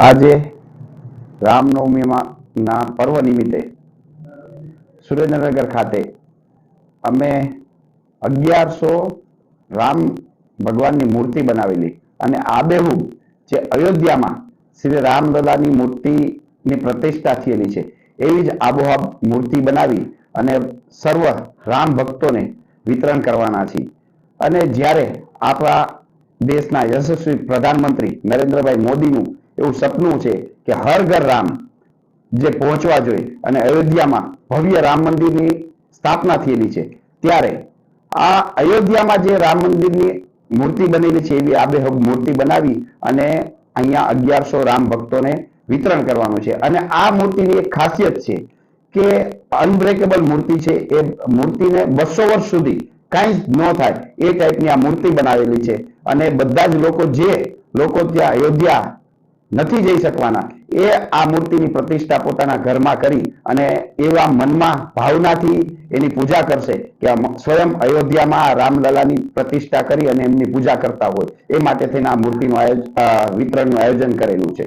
આજે રામનવમીમાં ના પર્વ નિમિત્તે સુરેન્દ્રનગર ખાતે અમે અગિયારસો રામ ભગવાનની મૂર્તિ બનાવેલી અને આબેહૂબ જે અયોધ્યામાં શ્રી રામલલાની મૂર્તિની પ્રતિષ્ઠા થયેલી છે, એવી જ આબોહબ મૂર્તિ બનાવી અને સર્વ રામ ભક્તોને વિતરણ કરવાના છીએ. અને જ્યારે આપણા દેશના યશસ્વી પ્રધાનમંત્રી નરેન્દ્રભાઈ મોદીનું એવું સપનું છે કે હર ઘર રામ જે પહોંચવા જોઈએ અને અયોધ્યામાં ભવ્ય રામ મંદિરની સ્થાપના થયેલી છે. ત્યારે આ અયોધ્યામાં જે રામ મંદિરની મૂર્તિ બનેલી છે, એવી આબેહબ મૂર્તિ બનાવી અને અહીંયા અગિયારસો રામ ભક્તોને વિતરણ કરવાનું છે. અને આ મૂર્તિની એક ખાસિયત છે કે અનબ્રેકેબલ મૂર્તિ છે. એ મૂર્તિને બસો વર્ષ સુધી કાંઈ જ ન થાય એ ટાઈપની આ મૂર્તિ બનાવેલી છે. અને બધા જ લોકો જે લોકો ત્યાં અયોધ્યા નથી જઈ શકવાના. એ આ મૂર્તિની પ્રતિષ્ઠા પોતાના ઘરમાં કરી અને એવા મનમાં ભાવનાથી એની પૂજા કરશે કે સ્વયં અયોધ્યામાં રામલલાની પ્રતિષ્ઠા કરી અને એમની પૂજા કરતા હોય. એ માટે થઈને આ મૂર્તિનું આયોજન વિતરણનું આયોજન કરેલું છે.